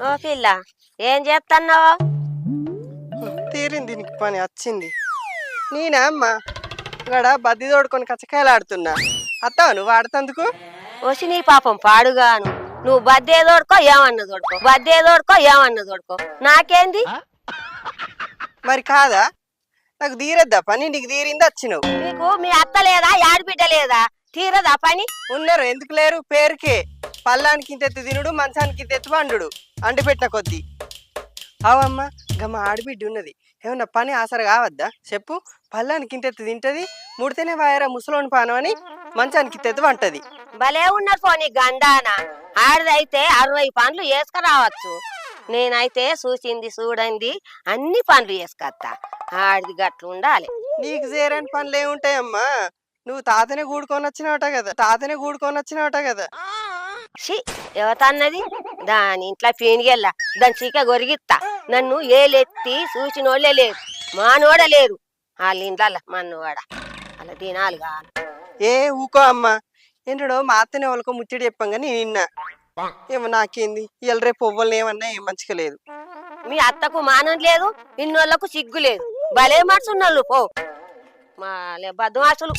ఓ పిల్ల ఏం చేస్తున్నావు తీరింది నీకు పని వచ్చింది. నేనా అమ్మ? గడ బద్ది తోడుకొని కచ్చకాయలు ఆడుతున్నా. అత్తావు నువ్వు ఆడుతందుకు? వచ్చి నీ పాపం పాడుగాను. నువ్వు బద్దే తోడుకో ఏమన్నా తోడుకో. బద్దే తోడుకో ఏమన్నా తోడుకో. నాకేంది? మరి కాదా? నాకు తీరద్దా పని? నీకు తీరింది వచ్చినావు? నీకు మీ అత్త లేదా యాడిబిడ్డ లేదా? తీరదా పని? ఉన్నారు ఎందుకు లేరు? పేరుకే. పల్లానికి ఇంతెత్తు తినుడు మంచానికి ఇంతెత్తు వండుడు. అండి పెట్టిన కొద్దీ అవమ్మ గమ్మ ఆడబిడ్డ ఉన్నది. ఏమన్నా పని ఆసర కావద్దా? చెప్పు. పల్లానికి ఇంతెత్తు తింటది ముడితేనే వాయరా ముసలోని పానం అని మంచానికి ఇంతెత్తు వంటది. భలే ఉన్నారు పోనీ గండాన. ఆడిదైతే అరవై పనులు వేసుకురావచ్చు నేనైతే చూసింది చూడండి అన్ని పనులు వేసుకొస్తా ఆడిది గట్లు ఉండాలి. నీకు చేరని పనులు ఏముంటాయమ్మా? నువ్వు తాతనే కూడుకొని వచ్చినావట కదా తాతనే కూడుకొని వచ్చినావట కదా. షి ఎవతన్నది? దాని ఇంట్లో పీనిగెల్లా దాని చీక గొరిగిత్తా. నన్ను ఏలెత్తి చూసినోళ్ళే లేరు. మానోడ లేరు. వాళ్ళ ఇంట్లో మన్నువాడ అలా తినాలి కాను ఏ ఊకో అమ్మా. ఏంటో మా అత్తనే వాళ్ళకో ముచ్చడి చెప్పంగా నేను నిన్న ఏమో నాకేంది? ఇవాళ రేపు పువ్వులు ఏమన్నా ఏం మంచిగా లేదు. మీ అత్తకు మానం లేదు ఇన్నోళ్ళకు సిగ్గు లేదు. భలే మనుషున్నోళ్ళు పో. మా బద్మాసులు.